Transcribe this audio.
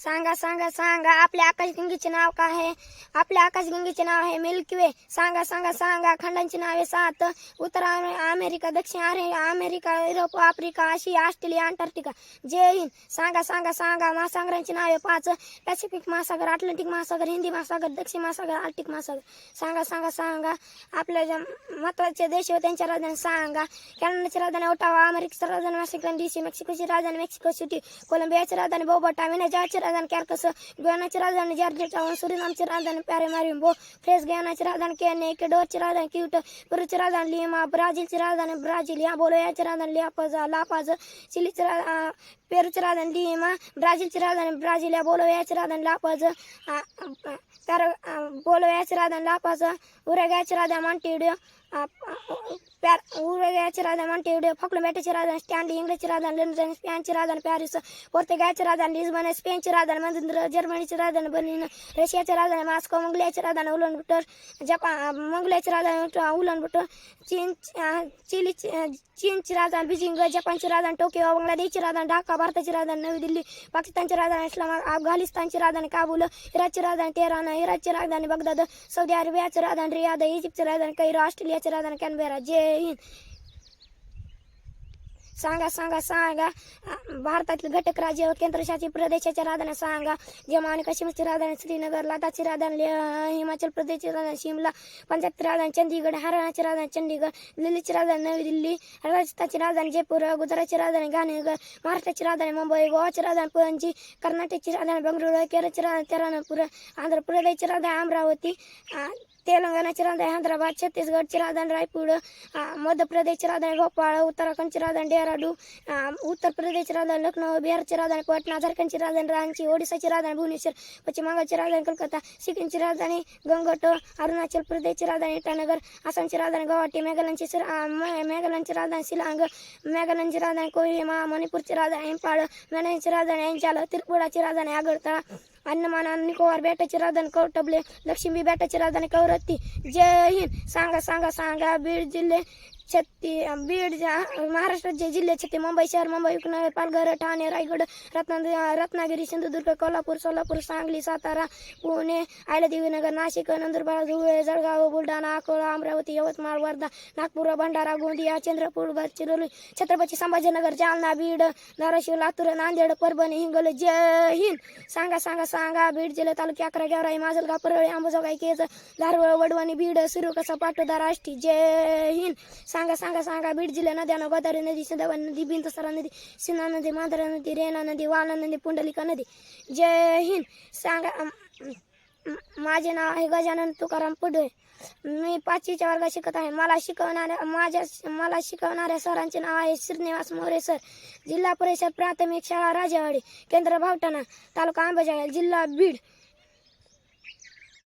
सांगा सांगा सांगा आपल्या आकाशगंगेचे नाव काय आहे? आपल्या आकाशगंगेचे नाव आहे मिल्की वे. सांगा सांगा सांगा खंडांची नावे सात. उत्तर अमेरिका दक्षिण आरे America Europe Africa Asia Australia Antarctica. जय हिंद. सांगा सांगा सांगा महासागरांची नावे पाच. पॅसिफिक महासागर अटलांटिक महासागर हिंदी महासागर दक्षिण महासागर आर्टिक महासागर. सांगा सांगा सांगा आपल्या ज्या महत्त्वाचे देश व त्यांच्या राजधानी सांगा. कॅनडाची राजधानी ओटावा अमेरिकेची राजधानी वॉशिंग्टन डीसी मेक्सिकोची राजधानी मेक्सिको सिटी कोलंबियाची राजधानी बोबोटा विनेजाची राजधानी कॅर्कस गुयानाची राजधानी जॉर्जिया टाउन सुरिनामची राजधानी पॅरेमारिंबो फ्रेस गयानाची राजधानी केने इक्वेडोरची राजधानी क्यूट पेरूची राजधानी लिमा ब्राझीलची राजधानी ब्राझील या बोलोयाची राजधानी लियापज लापाज चिलीची रा पेरूची राजधानी लिमा ब्राझीलची राजधानी ब्राझील या बोलोयाची राजधानी लापाज पॅर बोलोयाची राजधानी लापाज उरेगाची राजधानी मॉन्टिडिओ प्यार उरुग्वेची राजधानी मॉन्टेव्हिडिओ फॉकलंबॅटाची राजधानी स्टँड इंग्लंडची राजधानी लंडन स्पेनची राजधानी पॅरिस पोर्तुगालची राजधानी लिस्बन स्पेनची राजधानी मंदिर जर्मनीची राजधानी बर्लिन रशियाची राजधानी मॉस्को मंगोलियाची राजधानी उलनबुटर जपान मंगोलियाची राजधानी उलनबुटर चीन चिली चीनची राजधानी बीजिंग जपानची राजधानी टोकियो बांगलादेशची राजधानी ढाका भारताची राजधानी नवी दिल्ली पाकिस्तानची राजधानी इस्लामाबाद अफगाणिस्तानची राजधानी काबूल इराकची राजधानी तेहरान इराकची राजधानी बगदाद सौदी अरेबियाची राजधानी रियाद इजिप्तची राजधानी कैरो ऑस्ट्रेलियाची राजधानी कॅनबेरा जय हिंद सांगा सांगा सांगा. भारतातील घटक राज्य व केंद्रशासित प्रदेशाच्या राजधानी सांगा. जम्मू आणि काश्मीरची राजधानी श्रीनगर लडाखची राजधानी हिमाचल प्रदेशची राजधानी शिमला पंजाबची राजधानी चंदीगड हरियाणाची राजधानी चंदीगड दिल्लीची राजधानी नवी दिल्ली राजस्थानची राजधानी जयपूर गुजरातची राजधानी गांधीनगर महाराष्ट्राची राजधानी मुंबई गोवाची राजधानी पणजी कर्नाटकची राजधानी बंगळुरू केरळची राजधानी तिरुवनंतपुरम आंध्र प्रदेशची राजधानी अमरावती तेलंगणाची राजधानी हैदराबाद छत्तीसगडची राजधानी रायपूर मध्य प्रदेशची राजधानी भोपाळ उत्तराखंडची राजधानी डेरा आ, उत्तर प्रदेशची राजधानी लखनौ बिहारची राजधानी पटना झारखंडची राजधानी रांची ओडिसाची राजधानी भुवनेश्वर पश्चिम बंगालची राजधानी कोलकाता सिक्कीमची राजधानी गंगटो अरुणाचल प्रदेशची राजधानी इटानगर आसामची राजधानी गुवाहाटी मेघालयांची सिर- मेघालयची राजधानी शिलांग मेघालयची राजधानी कोहिमा मणिपूरची राजधानी इम्फाळ मेघालयची राजधानी अंचाल त्रिपुराची राजधानी आगरतळा अंदमान आणि निकोबार बेटाची राजधानी कौटबले लक्ष्मी बेटाची राजधानी कवरत्ती जय हिंद. सांगा सांगा सांगा बीड जिल्हे छत्ती बीड महाराष्ट्राचे जिल्हे छत्ती मुंबई शहर मुंबई उपनगर पालघर ठाणे रायगड रत्नागिरी रत्नागिरी सिंधुदुर्ग कोल्हापूर सोलापूर सांगली सातारा पुणे अहिल्यादेवीनगर नाशिक नंदुरबार धुळे जळगाव बुलढाणा अकोला अमरावती यवतमाळ वर्धा नागपूर भंडारा गोंदिया चंद्रपूर गडचिरोली छत्रपती संभाजीनगर जालना बीड धाराशिव लातूर नांदेड परभणी हिंगोली. जय हिंद. सांगा सांगा सांगा बीड जिल्हा तालुक्या अकरा गेवराई माजलगाव परळी आंबोजोगाई केज धारवळ वडवानी बीड सिरू कसा पाटोदा आष्टी जय हिंद. सांगा सांगा सांगा बीड जिल्हा नद्यानं गोदावरी नदी सिंधवा नदी बिंतसरा नदी सिन्हा नदी मांजरा नदी रेणा नदी वाला नदी पुंडलिका नदी. जय हिंद. सांगा माझे नाव आहे गजानन तुकाराम पुढे. मी पाचवीच्या वर्गात शिकत आहे. मला शिकवणाऱ्या माझ्या मला शिकवणाऱ्या सरांचे नाव आहे श्रीनिवास मोरे सर. जिल्हा परिषद प्राथमिक शाळा राजेवाडी केंद्र भावटाणा तालुका अंबेजोगाई जिल्हा बीड.